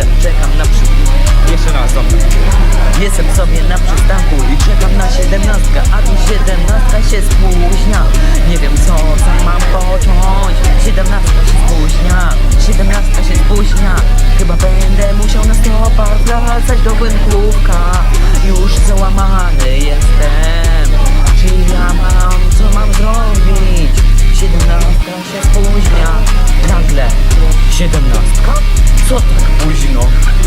Jestem, czekam na przy... Jeszcze raz, dobra. Jestem sobie na przystanku i czekam na siedemnastka A tu siedemnastka się spóźnia. Nie wiem co, co mam począć. Siedemnastka się spóźnia Siedemnastka się spóźnia. Chyba będę musiał na stopach wracać do Głębówka Już załamany jestem. Czy ja mam, co mam zrobić? Siedemnastka się spóźnia. Nagle Siedemnastka?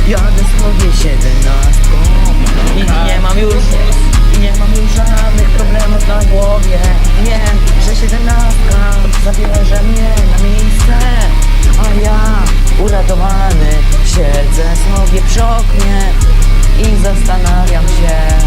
Jadę sobie siedemnastką. I nie mam już nie mam już żadnych problemów na głowie. Wiem, że siedemnastka zabierze mnie na miejsce. A ja uratowany siedzę sobie przy oknie I zastanawiam się